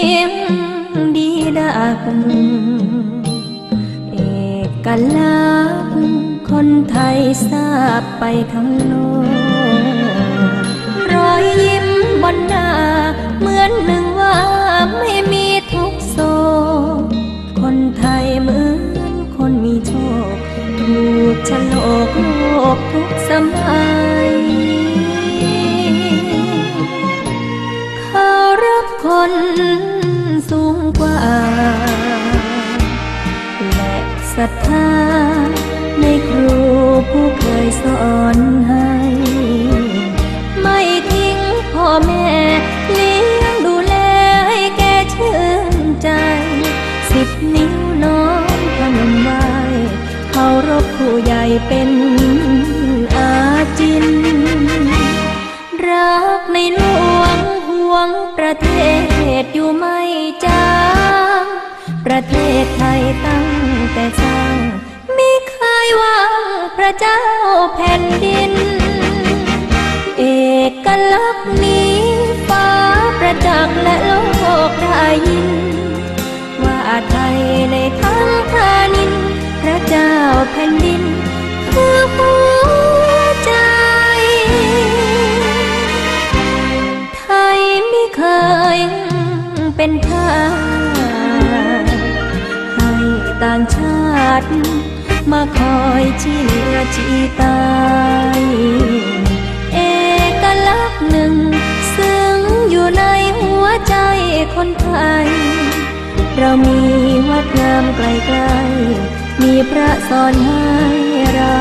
กษณ์เอกลักษณ์คนไทยทราบไปทั้งโลกรอยยิ้มบนหน้า เหมือนหนึ่งว่าไม่มีทุกโศกคนไทยเหมือนคนมีโชคถูกฉลกโลกทุกสมัยเขารับคน สูงกว่า และศรัทธาในครูผู้เคยสอนให้ ไม่ทิ้งพ่อแม่เลี้ยงดูแลให้แกชื่นใจ สิบนิ้วน้องพนมไหวเขารบผู้ใหญ่เป็น ประเทศอยู่ไม่จางประเทศไทยตั้งแต่สร้างม่เคยว่างพระเจ้าแผ่นดิน เอกลักษณ์นี้ฟ้าประจักษ์และโลกได้ยิน ว่าไทยในทั้งทานิน พระเจ้าแผ่นดิน เป็นทาสให้ต่างชาติ มาคอยชี้เหลือชี้ตายเอกลักษณ์หนึ่ง ซึ่งอยู่ในหัวใจคนไทย เรามีวัดงามไกลๆมีพระสอนให้เรา